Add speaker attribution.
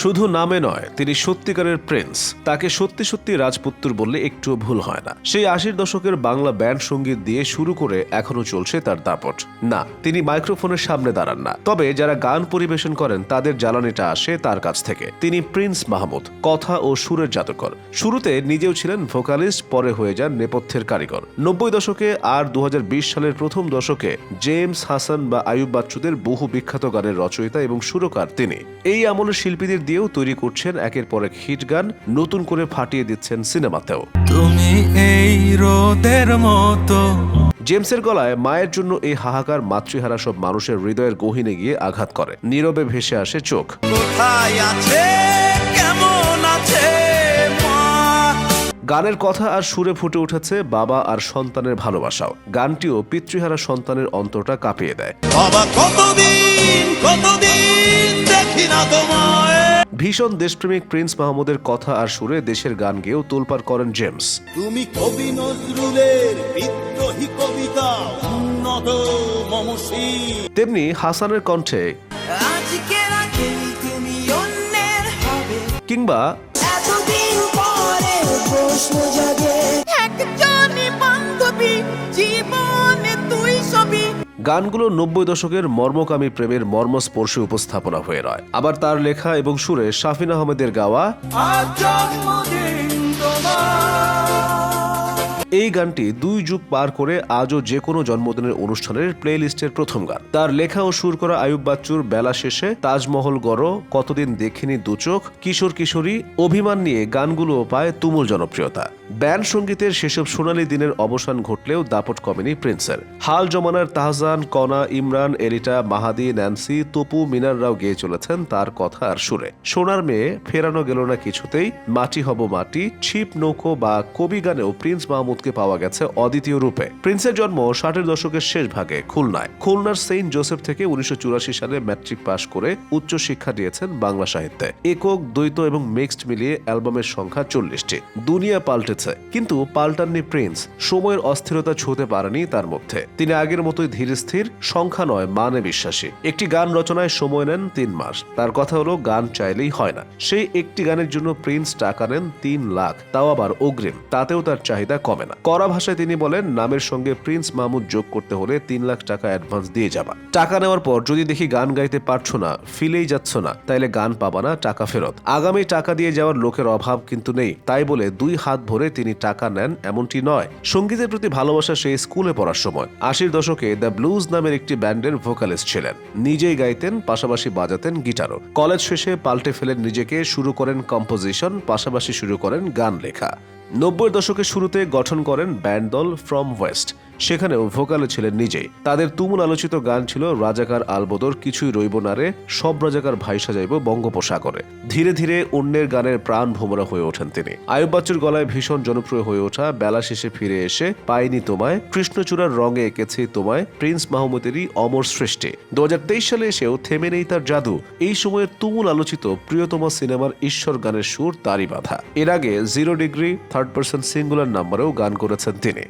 Speaker 1: শুধু নামে নয়, তিনি সত্যিকারের প্রিন্স। তাকে সত্যি সত্যি রাজপুত্তুর বললে একটুও ভুল হয় না। সেই আশির দশকের বাংলা ব্যান্ড সংগীত দিয়ে শুরু করে এখনও চলছে তার দাপট। না, তিনি মাইক্রোফোনের সামনে দাঁড়ান না। তবে যারা গান পরিবেশন করেন, তাদের জ্বালানিটা আসে তার কাছ থেকে। তিনি প্রিন্স মাহমুদ, কথা ও সুরের জাদুকর। শুরুতে নিজেও ছিলেন ভোকালিস্ট, পরে হয়ে যান নেপথ্যের কারিগর। নব্বই দশকে আর দু হাজার বিশ সালের প্রথম দশকে জেমস হাসান বা আয়ুব বাচ্চুদের বহু বিখ্যাত গানের রচয়িতা এবং সুরকার তিনি। এই আমলের শিল্পীদের দিয়েও তৈরি করছেন একের পর এক হিট গান নতুন করে ফাটিয়ে দিচ্ছেন সিনেমাতেও।
Speaker 2: তুমি এই রোদের মতো।
Speaker 1: জেমসের গলায় মায়ের জন্য এই হাহাকার মাতৃহারা সব মানুষের হৃদয়ের গহিনে গিয়ে আঘাত করে। নীরবে ভেসে আসে চোখ।
Speaker 2: কোথায় আছে? কেমন আছে?
Speaker 1: গানের কথা আর সুরে ফুটে উঠেছে বাবা আর সন্তানের ভালোবাসাও। গানটিও পিতৃহারা সন্তানের অন্তরটা কাঁপিয়ে দেয়।
Speaker 2: বাবা কতদিন কতদিন দেখি না তোমায়।
Speaker 1: ভীষণ দেশপ্রেমিক প্রিন্স মাহমুদের কথা আর সুরে দেশের গান গেয়েও তোলপার করেন জেমস।
Speaker 3: তুমি কবি নজরুলের বিদ্রোহী কবিতা উন্নত মমসী।
Speaker 1: তেমনি হাসানের কণ্ঠে
Speaker 4: আজকে রাখে তুমি অন্যের হবে।
Speaker 1: কিংবা
Speaker 4: এতদিন পরে প্রশ্ন জাগে। একজনই বান্ধবী জীবনে তুই সবই
Speaker 1: গানগুলো নব্বই দশকের মর্মকামী প্রেমের মর্মস্পর্শী উপস্থাপনা হয়ে রয়। আবার তার লেখা এবং সুরে শাফিন আহমেদের গাওয়া এই গানটি দুই যুগ পার করে আজও যে কোনো জন্মদিনের অনুষ্ঠানের প্লে লিস্টের প্রথম গান। তার লেখা ও সুর করা আয়ুব বাচ্চুর বেলা শেষে তাজমহল গড়, কতদিন দেখিনি দুচোখ কিশোর কিশোরী, অভিমান নিয়ে গানগুলো পায় তুমুল জনপ্রিয়তা। ব্যান্ড সঙ্গীতের সেসব সোনালী দিনের অবসান ঘটলেও দাপট কমেনি প্রিন্সের। হাল জমানার তাহজান, কনা, ইমরান, এলিটা, মাহাদি, ন্যান্সি, তপু মিনাররাও গেয়ে চলেছেন তার কথা আর সুরে। সোনার মেয়ে, ফেরানো গেল না কিছুতেই, মাটি হব মাটি, ছিপ, নৌকো বা কবি গানেও প্রিন্স মাহমুদকে পাওয়া গেছে অদ্বিতীয় রূপে। প্রিন্সের জন্ম ষাটের দশকের শেষ ভাগে, খুলনায়। খুলনার সেন্ট জোসেফ থেকে উনিশশো চুরাশি সালে ম্যাট্রিক পাশ করে উচ্চ শিক্ষা দিয়েছেন বাংলা সাহিত্যে। একক, দ্বৈত এবং মিক্সড মিলিয়ে অ্যালবামের সংখ্যা চল্লিশটি। দুনিয়া পাল্টেছে, কিন্তু পাল্টাননি প্রিন্স। সময়ের অস্থিরতা ছুঁতে পারেনি তার মধ্যে। তিনি আগের মতোই ধীর স্থির, সংখ্যা নয় মানে বিশ্বাসী। একটি গান রচনায় সময় নেন তিন মাস। তার কথা হলো, গান চাইলেই হয় না। সেই একটি গানের জন্য প্রিন্স টাকা নেন তিন লাখ, তাও আবার অগ্রিম। তাতেও তার চাহিদা কমে না। কড়া ভাষায় তিনি বলেন, নামের সঙ্গে প্রিন্স মাহমুদ যোগ করতে হলে তিন লাখ টাকা অ্যাডভান্স দিয়ে যাবা। টাকা নেওয়ার পর যদি দেখি গান গাইতে পারছ না, ফিলেই যাচ্ছ না, তাইলে গান পাবা না, টাকা ফেরত। আগামী টাকা দিয়ে যাওয়ার লোকের অভাব কিন্তু নেই, তাই বলে দুই হাত ভরে তিনি টাকা নেন এমনটি নয়। সঙ্গীতের প্রতি ভালোবাসা সেই স্কুলে পড়ার সময়। আশির দশকে দ্য ব্লুজ নামের একটি ব্যান্ডের ভোকালিস্ট ছিলেন। নিজেই গাইতেন, পাশাপাশি বাজাতেন গিটারও। কলেজ শেষে পাল্টে ফেলেন নিজেকে, শুরু করেন কম্পোজিশন, পাশাপাশি শুরু করেন গান লেখা। নব্বই দশকের শুরুতে গঠন করেন ব্যান্ড দল ফ্রম ওয়েস্ট। সেখানেও ভোকালে ছিলেন নিজেই তাদের তুমুল আলোচিত গান ছিল, রাজাকার আলবদর কিছুই রইব না রে, সব রাজাকার ভাই সাজাইব বঙ্গোপসাগরে। ধীরে ধীরে অন্যের গানের প্রাণ ভোমরা হয়ে ওঠেন তিনি। আয়ুব বাচ্চুর গলায় ভীষণ জনপ্রিয় হয়ে ওঠা বেলা শেষে ফিরে এসে, পাইনি তোমায়, কৃষ্ণচূড়ার রঙে এঁকেছে তোমায়, প্রিন্স মাহমুদেরই অমর সৃষ্টি। দু হাজার তেইশ সালে এসেও থেমে নেই তার জাদু। এই সময়ের তুমুল আলোচিত প্রিয়তমা সিনেমার ঈশ্বর গানের সুর তারই বাধা। এর আগে zero degree, third person singular নাম্বারেও গান করেছেন তিনি।